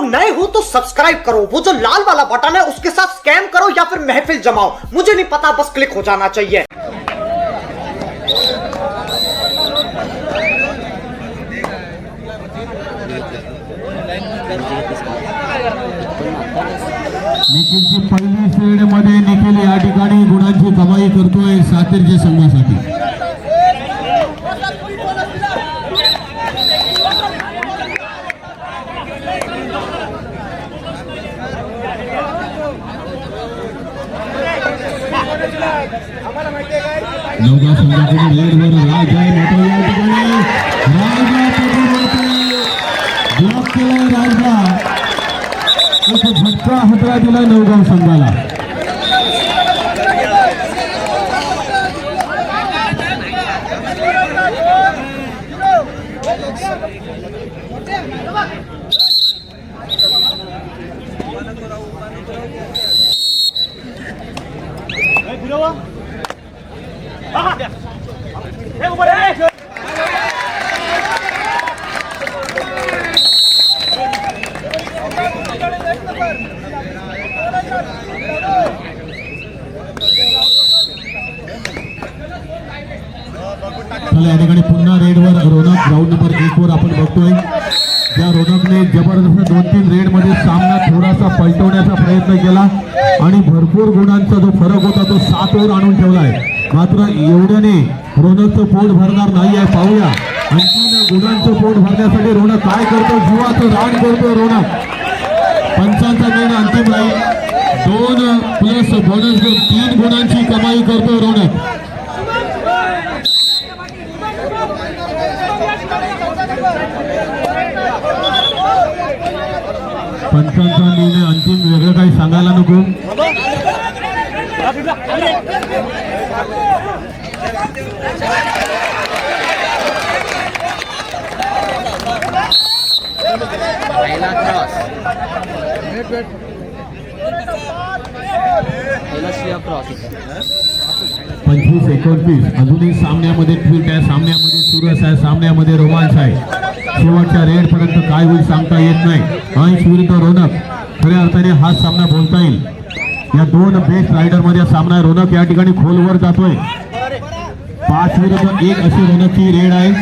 नए हो तो सब्सक्राइब करो। वो जो लाल वाला बटन है, उसके साथ स्कैम करो या फिर महफिल जमाओ। मुझे नहीं पता, बस क्लिक हो जाना चाहिए। निखिलची पहिली श्रेणी मध्ये निखिल या ठिकाणी गुणांची कमाई करतोय सातेरच्या संघासाठी. नवगा संघाकडून रेडवर राज आहे मोठा या ठिकाणी. राजा ब्लॉक राजला. दिला नवगाव संघाला. या ठिकाणी पुन्हा रेडवर रोनक ग्राउंड नंबर एक वर आपण बघतोय. त्या रोनकने जबरदस्त दोन तीन रेडमध्ये सामना पलटवण्याचा प्रयत्न केला आणि भरपूर गुणांचा जो फरक होता तो सात आणून आणून आहे मात्र एवढ्याने रोनकचं पोट भरणार नाही आहे पाहूया. आणखीन गुणांचं पोट भरण्यासाठी रोनक काय करतो? जीवाचं रान करतो रोनक पंचांचा निर्णय अंतिम राहील. दोन प्लस बोनस घेऊन तीन गुणांची कमाई करतो रोनक पंचांचा निर्णय अंतिम वेगळं काही सांगायला नको. क्रॉस. पंचवीस एकोणतीस. अजूनही सामन्यामध्ये ट्विट आहे. सामन्यामध्ये सुरस आहे. सामन्यामध्ये रोमांच आहे. शेवटच्या रेडपर्यंत काय होईल सांगता येत नाही. अंश विरुद्ध रोनक. खऱ्या अर्थाने हा सामना बोलता येईल. या दोन बेस्ट रायडरमध्ये सामना आहे. रोनक या ठिकाणी खोलवर जातोय. पाच विरुद्ध एक अशी रोनकची रेड आहे.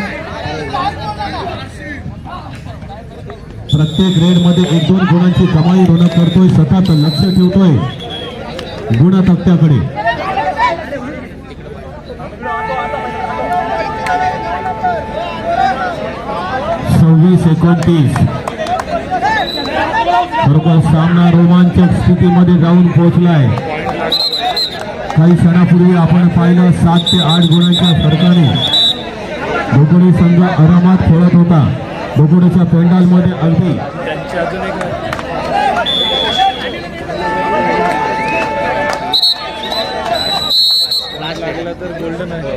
प्रत्येक रेडमध्ये एक दोन गुणांची कमाई रोनक करतोय. सतत लक्ष ठेवतोय. गुण तक्त्याकडे. वीस एकोणतीस. बरोबर सामना रोमांचक स्थितीमध्ये जाऊन पोहोचलाय. काही क्षणापूर्वी आपण पाहिलं सात ते आठ गुणांच्या फरकाने बोकोडी संघ आरामात खेळत होता. बोकोडीच्या पेंडालमध्ये अगदी तर गोल्डन आहे.